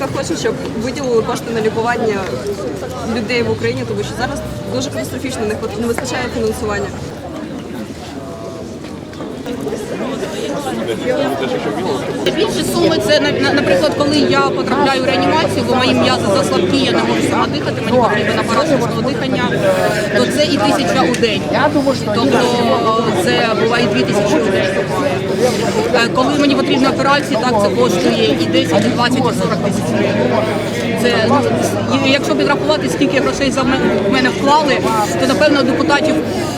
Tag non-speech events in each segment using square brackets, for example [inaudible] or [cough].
Я хочу, щоб виділили кошти на лікування людей в Україні, тому що зараз дуже катастрофічно не вистачає фінансування. Більше суми це на- на- наприклад, коли я потрапляю в реанімацію, бо мої м'язи заслабкі, я не можу сама дихати, мені потрібен апарат штучного дихання, то це і тисяча у день. Тобто це буває дві тисячі у день. Е, Коли мені потрібна операція, так це коштує і 10, і 20, і 40 тисяч гривень. Це якщо підрахувати, скільки грошей за мене вклали, то напевно депутатів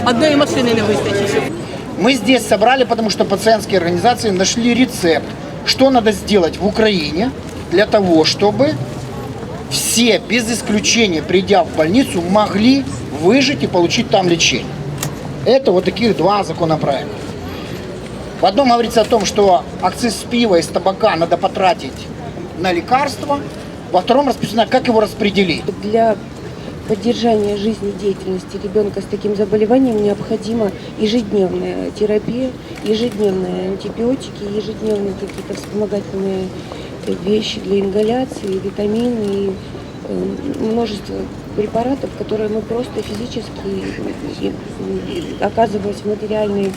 одної машини не вистачить. Мы здесь собрали, потому что пациентские организации нашли рецепт, что надо сделать в Украине для того, чтобы все, без исключения, придя в больницу, могли выжить и получить там лечение. Это вот таких два законопроекта. В одном говорится о том, что акциз с пива и с табака надо потратить на лекарства. Во втором расписано, как его распределить. Для поддержания жизнедеятельности ребенка с таким заболеванием необходима ежедневная терапия, ежедневные антибиотики, ежедневные какие-то вспомогательные вещи для ингаляции, витамины и э, множество препаратов, которые мы просто физически, оказываясь в материальной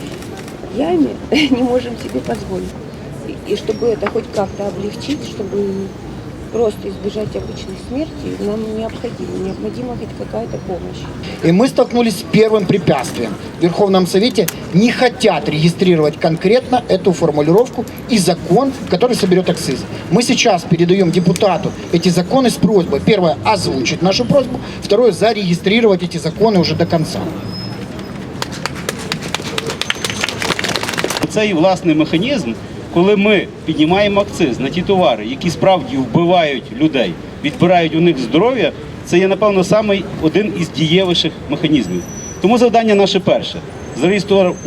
яме, [laughs] не можем себе позволить. И чтобы это хоть как-то облегчить, чтобы просто избежать обычной смерти, нам необходимо, необходима хоть какая-то помощь. И мы столкнулись с первым препятствием. В Верховном Совете не хотят регистрировать конкретно эту формулировку и закон, который соберет акциз. Мы сейчас передаем депутату эти законы с просьбой, первое, озвучить нашу просьбу, второе, зарегистрировать эти законы уже до конца. Цей власний механізм, коли ми піднімаємо акциз на ті товари, які справді вбивають людей, відбирають у них здоров'я, це є, напевно, самий один із дієвіших механізмів. Тому завдання наше перше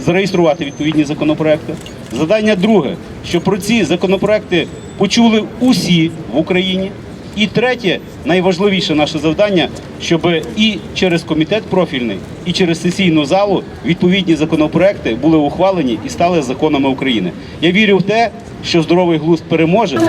зареєструвати відповідні законопроекти. Завдання друге, щоб про ці законопроекти почули усі в Україні. І третє, найважливіше наше завдання, щоб і через комітет профільний, і через сесійну залу відповідні законопроекти були ухвалені і стали законами України. Я вірю в те, що здоровий глузд переможе.